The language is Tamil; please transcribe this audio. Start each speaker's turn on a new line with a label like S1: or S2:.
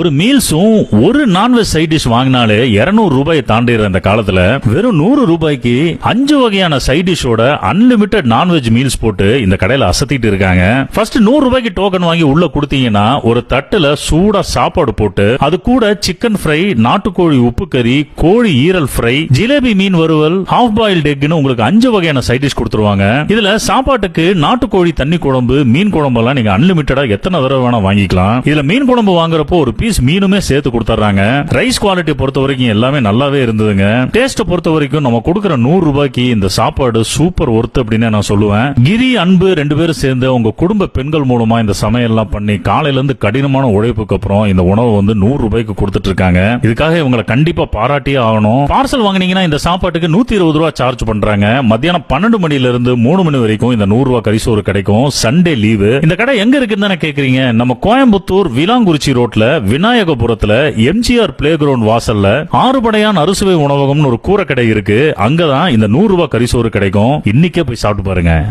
S1: ஒரு மீல்ஸும் ஒரு நான்வெஜ் சைட் டிஷ் வாங்கினாலே 200 ரூபாய் தாண்டிடுற அந்த காலத்துல வெறும் நூறு ரூபாய்க்கு அஞ்சு வகையான சைட் டிஷோட அன்லிமிட்டெட் நான்வெஜ் மீல்ஸ் போட்டு இந்த கடையில அசத்திட்டு இருக்காங்க. ஃபர்ஸ்ட் நூறு ரூபாய்க்கு டோக்கன் வாங்கி உள்ள கொடுத்தீங்கன்னா ஒரு தட்டுல சூடா சாப்பாடு போட்டு அது கூட சிக்கன் ஃப்ரை நாட்டுக்கோழி உப்பு கறி கோழி ஈரல் ஃப்ரை ஜிலேபி மீன் வறுவல் ஹாஃப் பாயில் எக்னு உங்களுக்கு அஞ்சு வகையான சைட் டிஷ் கொடுத்துருவாங்க. இதுல சாப்பாட்டுக்கு நாட்டுக்கோழி தண்ணி குழம்பு மீன் குழம்பு எல்லாம் நீங்க அன்லிமிட்டடா எத்தனை தடவை வேணா வாங்கிக்கலாம். இதுல மீன் குழம்பு வாங்குறப்போ ஒரு பீஸ் மீனுமே சேர்த்து கொடுத்துறாங்க ரைஸ் குவாலிட்டி பொறுத்த வரைக்கும் எல்லாமே நல்லாவே இருந்ததுங்க. டேஸ்ட் பொறுத்த வரைக்கும் நம்ம கொடுக்குற நூறு ரூபாய்க்கு இந்த சாப்பாடு சூப்பர் ஒர்த் அப்படின்னு நான் சொல்லுவேன். கிரி அன்பு ரெண்டு பேரும் சேர்ந்து உங்க குடும்ப பெண்கள் மூலமா இந்த சமையல்லாம் பண்ணி காலையில இருந்து கடினமான உழைப்புக்கு அப்புறம் இந்த உணவு வந்து நூறு ரூபாய்க்கு கொடுத்துட்டு இருக்காங்க இதுக்காக இவங்களை கண்டிப்பா பாராட்டியே ஆகணும். பார்சல் வாங்குனீங்கன்னா இந்த சாப்பாட்டுக்கு நூத்தி இருபது ரூபா சார்ஜ் பண்றாங்க. மத்தியானம் பன்னெண்டு மணில இருந்து மூணு மணி வரைக்கும் இந்த நூறு ரூபாய் கரிசோறு கிடைக்கும். சண்டே லீவு இந்த கடை எங்க இருக்குன்னு தானே கேக்குறீங்க? நம்ம கோயம்புத்தூர் விலாங்குறிச்சி ரோட்ல விநாயகபுரத்துல எம்ஜிஆர் பிளே கிரவுண்ட் வாசல்ல ஆறுபடையான் அறுசுவை உணவகம்னு ஒரு கூரை கடை இருக்கு. அங்கதான் இந்த நூறு ரூபாய் கரிசோறு கிடைக்கும். இன்னைக்கே போய் சாப்பிட்டு பாருங்க.